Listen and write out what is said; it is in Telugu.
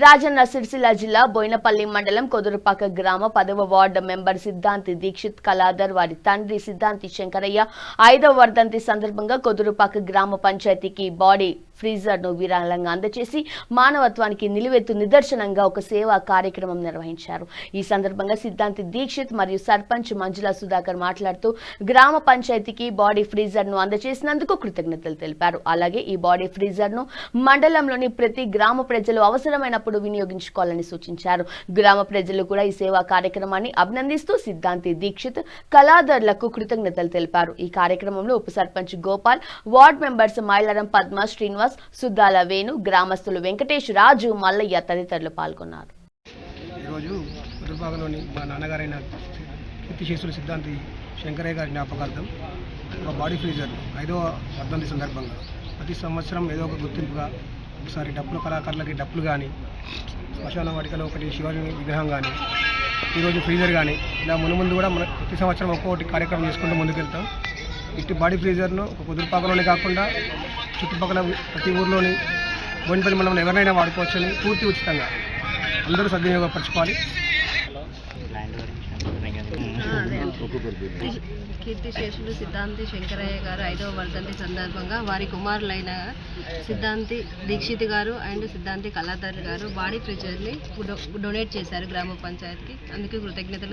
రాజన్న సిరిసిల్ల జిల్లా బోయినపల్లి మండలం కొదురుపాక గ్రామ పదవ వార్డు మెంబర్ సిద్ధాంతి దీక్షిత్ కళాధర్ వారి తండ్రి సిద్ధాంతి శంకరయ్య ఐదవ వర్ధంతి సందర్భంగా కొదురుపాక గ్రామ పంచాయతీకి బాడీ ఫ్రీజర్ను విరాళంగా అందజేసి మానవత్వానికి నిలువెత్తు నిదర్శనంగా ఒక సేవా కార్యక్రమం నిర్వహించారు. ఈ సందర్భంగా సిద్ధాంతి దీక్షిత్ మరియు సర్పంచ్ మంజుల సుధాకర్ మాట్లాడుతూ గ్రామ పంచాయతీకి బాడీ ఫ్రీజర్ను అందజేసినందుకు కృతజ్ఞతలు తెలిపారు. అలాగే ఈ బాడీ ఫ్రీజర్ను మండలంలోని ప్రతి గ్రామ ప్రజలు అవసరమైనప్పుడు వినియోగించుకోవాలని సూచించారు. గ్రామ ప్రజలు కూడా ఈ సేవా కార్యక్రమాన్ని అభినందిస్తూ సిద్ధాంతి దీక్షిత్ కళాదారులకు కృతజ్ఞతలు తెలిపారు. ఈ కార్యక్రమంలో ఉప సర్పంచ్ గోపాల్ వార్డ్ మెంబర్స్ మైలారం పద్మ శ్రీనివాస్ సుద్దాల వేణు గ్రామస్తులు వెంకటేష్ రాజు మల్లయ్య తదితరులు పాల్గొన్నారు. ఈరోజు కుదురుపాకలోని మా నాన్నగారైన కీర్తిశేషులు సిద్ధాంతి శంకరయ్య గారి జ్ఞాపకార్థం ఒక బాడీ ఫ్రీజర్ ఐదవ వర్ధంతి సందర్భంగా ప్రతి సంవత్సరం ఏదో ఒక గుర్తింపుగా ఒకసారి డప్పుల కళాకారులకి డప్పులు కానీ శ్మశాన వాటికలో ఒకటి శివాజీ విగ్రహం కానీ ఈరోజు ఫ్రీజర్ కానీ ఇలా మును ముందు కూడా మన ప్రతి సంవత్సరం ఒక్కొక్కటి కార్యక్రమం చేసుకుంటూ ముందుకెళ్తాం. ఇట్టి బాడీ ఫ్రీజర్ను ఒక కుదురుపాకలోనే కాకుండా చుట్టుపక్కల ప్రతి ఊర్లోని బోయినపల్లి మండలంలో ఎవరినైనా వాడుకోవచ్చని పూర్తి ఉచితంగా అందరూ సద్వినియోగపరచుకోవాలి. కీర్తిశేషులు సిద్ధాంతి శంకరయ్య గారు ఐదవ వర్ధంతి సందర్భంగా వారి కుమారులైన సిద్ధాంతి దీక్షిత్ గారు అండ్ సిద్ధాంతి కళాధర్ గారు బాడీ ఫ్రిడ్జర్ని డొనేట్ చేశారు గ్రామ పంచాయత్కి. అందుకే కృతజ్ఞతలు